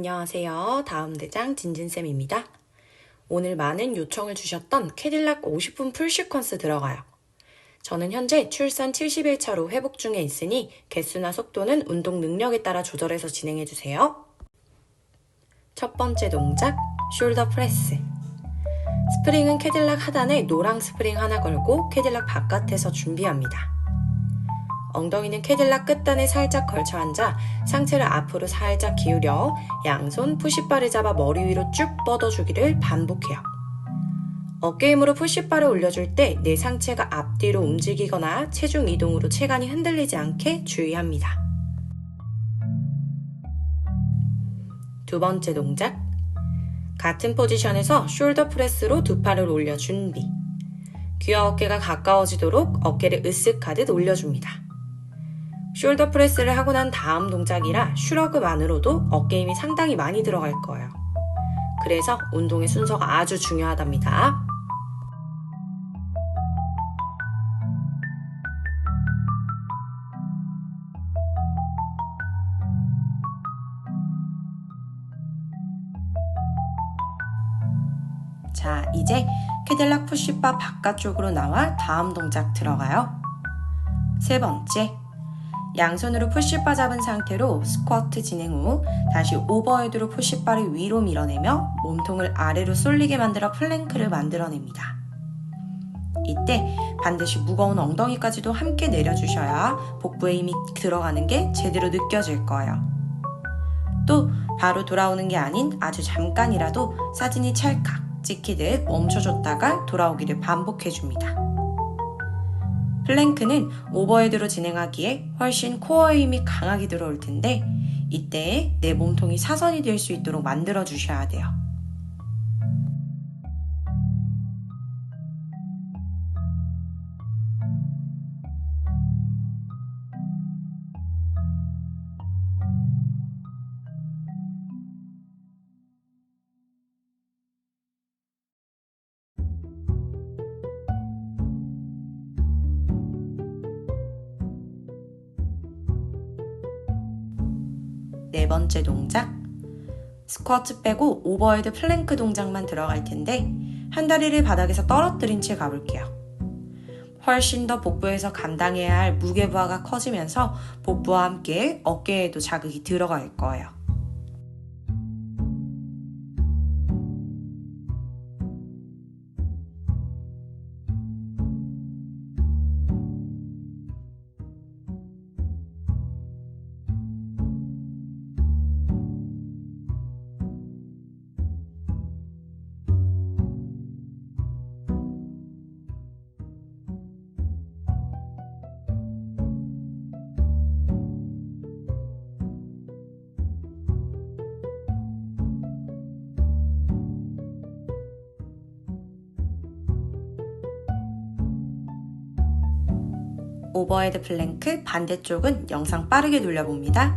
안녕하세요. 다음 대장 진진쌤입니다. 오늘 많은 요청을 주셨던 캐딜락 50분 풀 시퀀스 들어가요. 저는 현재 출산 70일 차로 회복 중에 있으니 개수나 속도는 운동 능력에 따라 조절해서 진행해주세요. 첫 번째 동작, 숄더 프레스. 스프링은 캐딜락 하단에 노랑 스프링 하나 걸고 캐딜락 바깥에서 준비합니다. 엉덩이는 캐딜락 끝단에 살짝 걸쳐 앉아 상체를 앞으로 살짝 기울여 양손 푸시바를 잡아 머리 위로 쭉 뻗어주기를 반복해요. 어깨 힘으로 푸시바를 올려줄 때 내 상체가 앞뒤로 움직이거나 체중 이동으로 체간이 흔들리지 않게 주의합니다. 두 번째 동작. 같은 포지션에서 숄더 프레스로 두 팔을 올려 준비. 귀와 어깨가 가까워지도록 어깨를 으쓱하듯 올려줍니다. 숄더 프레스를 하고 난 다음 동작이라 슈러그만으로도 어깨 힘이 상당히 많이 들어갈 거예요. 그래서 운동의 순서가 아주 중요하답니다. 자, 이제 캐딜락 푸시바 바깥쪽으로 나와 다음 동작 들어가요. 세 번째, 양손으로 푸시바 잡은 상태로 스쿼트 진행 후 다시 오버헤드로 푸시바를 위로 밀어내며 몸통을 아래로 쏠리게 만들어 플랭크를 만들어냅니다. 이때 반드시 무거운 엉덩이까지도 함께 내려주셔야 복부에 힘이 들어가는 게 제대로 느껴질 거예요. 또 바로 돌아오는 게 아닌 아주 잠깐이라도 사진이 찰칵 찍히듯 멈춰줬다가 돌아오기를 반복해줍니다. 플랭크는 오버헤드로 진행하기에 훨씬 코어의 힘이 강하게 들어올 텐데 이때 내 몸통이 사선이 될 수 있도록 만들어 주셔야 돼요. 네 번째 동작. 스쿼트 빼고 오버헤드 플랭크 동작만 들어갈 텐데 한 다리를 바닥에서 떨어뜨린 채 가볼게요. 훨씬 더 복부에서 감당해야 할 무게 부하가 커지면서 복부와 함께 어깨에도 자극이 들어갈 거예요. 오버헤드 플랭크 반대쪽은 영상 빠르게 돌려봅니다.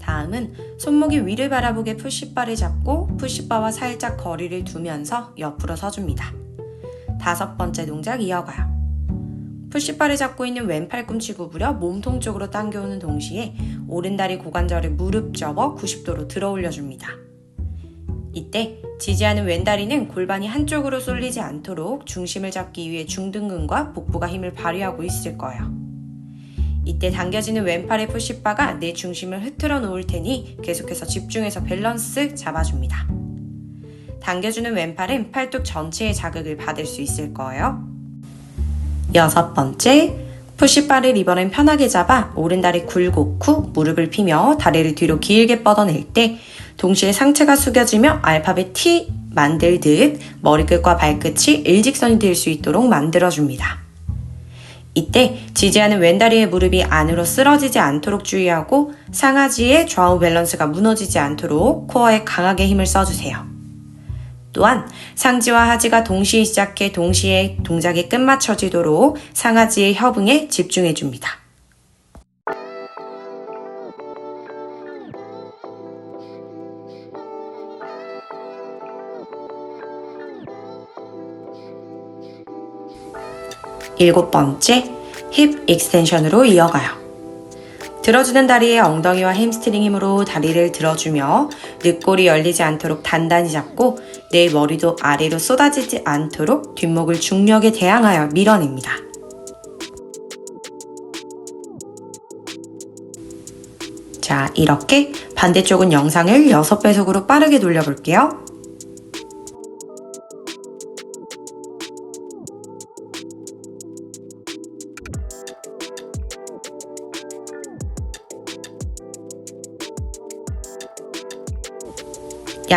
다음은 손목이 위를 바라보게 푸시바를 잡고 푸시바와 살짝 거리를 두면서 옆으로 서줍니다. 다섯 번째 동작 이어가요. 푸시바를 잡고 있는 왼 팔 꿈치 구부려 몸통 쪽으로 당겨오는 동시에 오른다리 고관절을 무릎 접어 90도로 들어 올려줍니다. 이때 지지하는 왼다리는 골반이 한쪽으로 쏠리지 않도록 중심을 잡기 위해 중등근과 복부가 힘을 발휘하고 있을 거예요. 이때 당겨지는 왼팔의 푸시바가 내 중심을 흐트러 놓을 테니 계속해서 집중해서 밸런스 잡아줍니다. 당겨주는 왼팔은 팔뚝 전체의 자극을 받을 수 있을 거예요. 여섯 번째, 푸시바를 이번엔 편하게 잡아 오른다리 굴곡 후 무릎을 피며 다리를 뒤로 길게 뻗어낼 때 동시에 상체가 숙여지며 알파벳 T 만들듯 머리끝과 발끝이 일직선이 될 수 있도록 만들어줍니다. 이때 지지하는 왼다리의 무릎이 안으로 쓰러지지 않도록 주의하고 상하지의 좌우 밸런스가 무너지지 않도록 코어에 강하게 힘을 써주세요. 또한 상지와 하지가 동시에 시작해 동시에 동작이 끝마쳐지도록 상하지의 협응에 집중해 줍니다. 일곱 번째, 힙 익스텐션으로 이어가요. 들어주는 다리에 엉덩이와 햄스트링 힘으로 다리를 들어주며 늑골이 열리지 않도록 단단히 잡고 내 머리도 아래로 쏟아지지 않도록 뒷목을 중력에 대항하여 밀어냅니다. 자, 이렇게 반대쪽은 영상을 6배속으로 빠르게 돌려볼게요.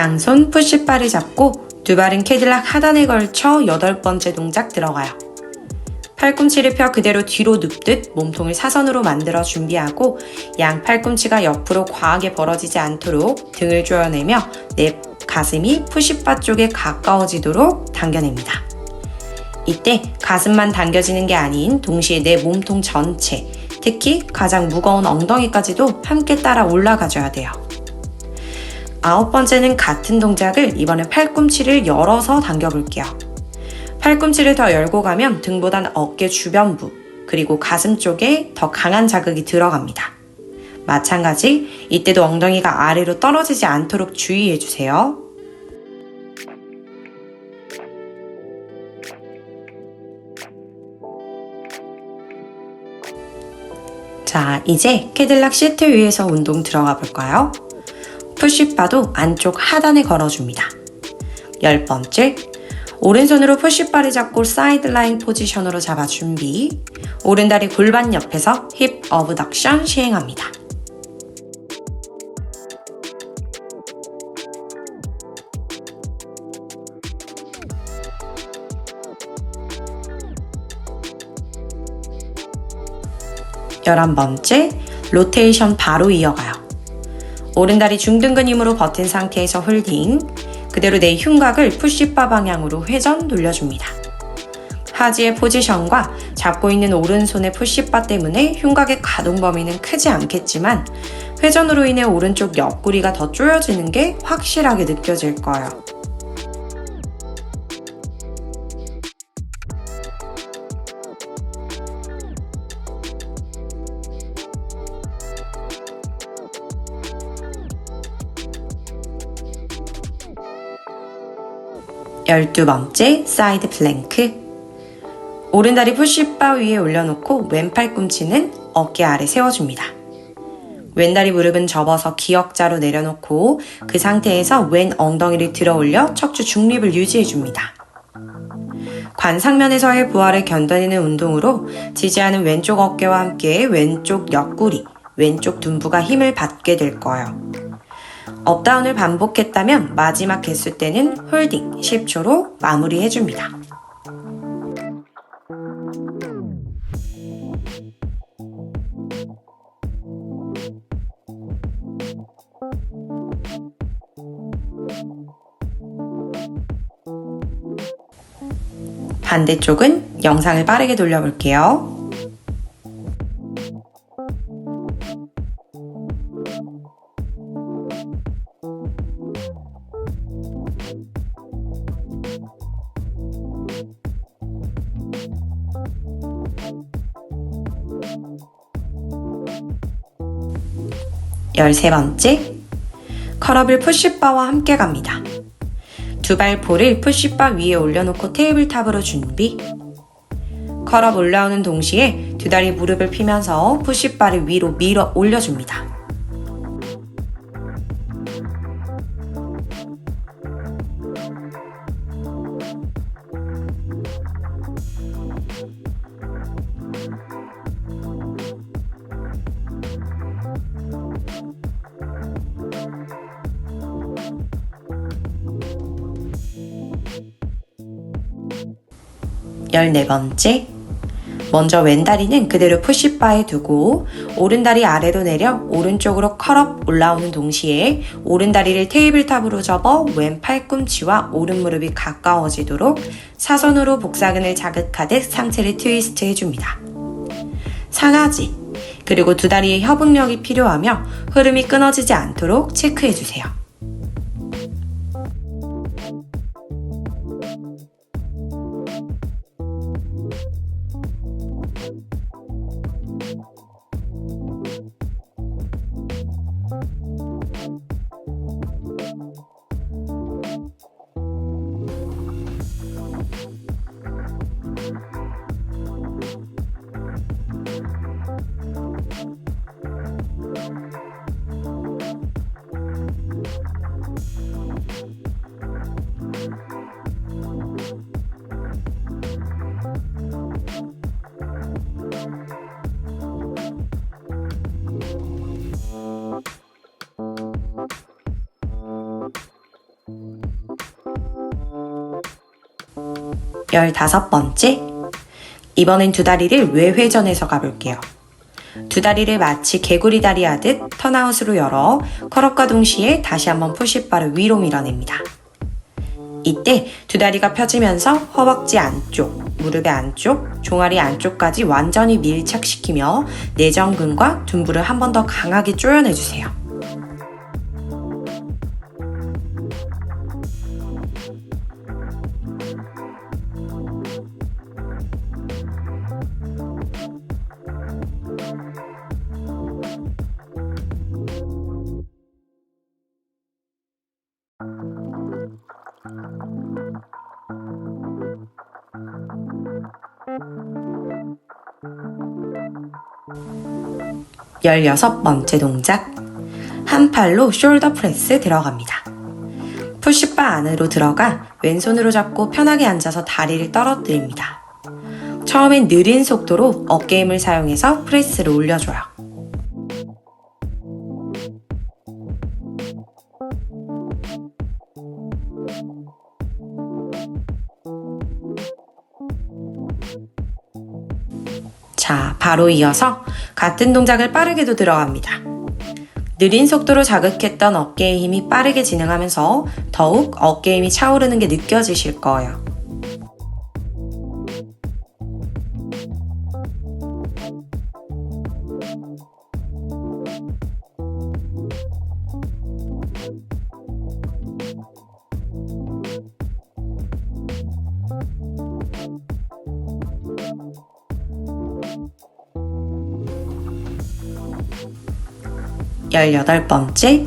양손 푸시바를 잡고 두 발은 캐딜락 하단에 걸쳐 여덟 번째 동작 들어가요. 팔꿈치를 펴 그대로 뒤로 눕듯 몸통을 사선으로 만들어 준비하고 양 팔꿈치가 옆으로 과하게 벌어지지 않도록 등을 조여내며 내 가슴이 푸시바 쪽에 가까워지도록 당겨냅니다. 이때 가슴만 당겨지는 게 아닌 동시에 내 몸통 전체, 특히 가장 무거운 엉덩이까지도 함께 따라 올라가줘야 돼요. 아홉 번째는 같은 동작을 이번엔 팔꿈치를 열어서 당겨볼게요. 팔꿈치를 더 열고 가면 등보단 어깨 주변부, 그리고 가슴 쪽에 더 강한 자극이 들어갑니다. 마찬가지, 이때도 엉덩이가 아래로 떨어지지 않도록 주의해주세요. 자, 이제 캐딜락 시트 위에서 운동 들어가 볼까요? 푸시바도 안쪽 하단에 걸어줍니다. 열 번째, 오른손으로 푸시바를 잡고 사이드라인 포지션으로 잡아 준비. 오른 다리 골반 옆에서 힙 어브덕션 시행합니다. 열한 번째, 로테이션 바로 이어가요. 오른다리 중등근 힘으로 버틴 상태에서 홀딩, 그대로 내 흉곽을 푸시바 방향으로 회전 돌려줍니다. 하지의 포지션과 잡고 있는 오른손의 푸시바 때문에 흉곽의 가동 범위는 크지 않겠지만 회전으로 인해 오른쪽 옆구리가 더 조여지는 게 확실하게 느껴질 거예요. 열두 번째 사이드 플랭크 오른다리 푸시바 위에 올려놓고 왼팔 꿈치는 어깨 아래 세워줍니다. 왼다리 무릎은 접어서 기역자로 내려놓고 그 상태에서 왼 엉덩이를 들어 올려 척추 중립을 유지해줍니다. 관상면에서의 부하를 견뎌내는 운동으로 지지하는 왼쪽 어깨와 함께 왼쪽 옆구리, 왼쪽 둔부가 힘을 받게 될 거예요. 업다운을 반복했다면 마지막 개수 때는 홀딩 10초로 마무리해줍니다. 반대쪽은 영상을 빠르게 돌려볼게요. 열세 번째, 컬업을 푸시바와 함께 갑니다. 두 발 볼을 푸시바 위에 올려놓고 테이블탑으로 준비. 컬업 올라오는 동시에 두 다리 무릎을 피면서 푸시바를 위로 밀어 올려줍니다. 열네 번째, 먼저 왼다리는 그대로 푸시바에 두고 오른다리 아래로 내려 오른쪽으로 컬업 올라오는 동시에 오른다리를 테이블탑으로 접어 왼 팔꿈치와 오른 무릎이 가까워지도록 사선으로 복사근을 자극하듯 상체를 트위스트 해줍니다. 상하지 그리고 두 다리의 협응력이 필요하며 흐름이 끊어지지 않도록 체크해주세요. 15번째. 이번엔 두 다리를 외회전해서 가볼게요. 두 다리를 마치 개구리 다리 하듯 턴아웃으로 열어 컬업과 동시에 다시 한번 푸시바를 위로 밀어냅니다. 이때 두 다리가 펴지면서 허벅지 안쪽, 무릎의 안쪽, 종아리 안쪽까지 완전히 밀착시키며 내전근과 둔부를 한 번 더 강하게 조여내주세요. 열여섯 번째 동작. 한 팔로 숄더 프레스 들어갑니다. 푸시바 안으로 들어가 왼손으로 잡고 편하게 앉아서 다리를 떨어뜨립니다. 처음엔 느린 속도로 어깨 힘을 사용해서 프레스를 올려줘요. 바로 이어서 같은 동작을 빠르게도 들어갑니다. 느린 속도로 자극했던 어깨의 힘이 빠르게 진행하면서 더욱 어깨 힘이 차오르는 게 느껴지실 거예요. 열여덟 번째,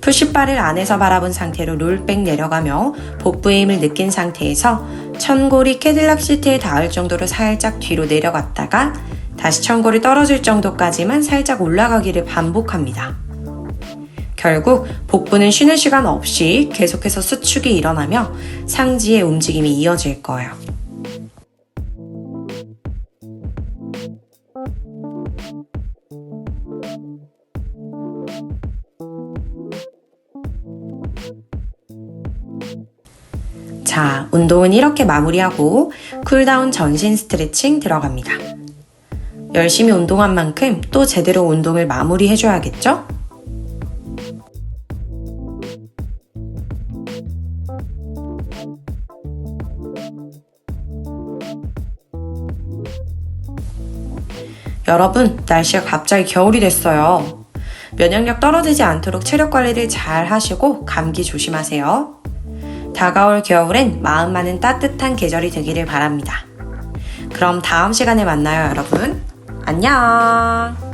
푸시바를 안에서 바라본 상태로 롤백 내려가며 복부의 힘을 느낀 상태에서 천골이 캐딜락 시트에 닿을 정도로 살짝 뒤로 내려갔다가 다시 천골이 떨어질 정도까지만 살짝 올라가기를 반복합니다. 결국 복부는 쉬는 시간 없이 계속해서 수축이 일어나며 상지의 움직임이 이어질 거예요. 자, 운동은 이렇게 마무리하고 쿨다운 전신 스트레칭 들어갑니다. 열심히 운동한 만큼 또 제대로 운동을 마무리해줘야겠죠? 여러분, 날씨가 갑자기 겨울이 됐어요. 면역력 떨어지지 않도록 체력 관리를 잘 하시고 감기 조심하세요. 다가올 겨울엔 마음만은 따뜻한 계절이 되기를 바랍니다. 그럼 다음 시간에 만나요, 여러분. 안녕!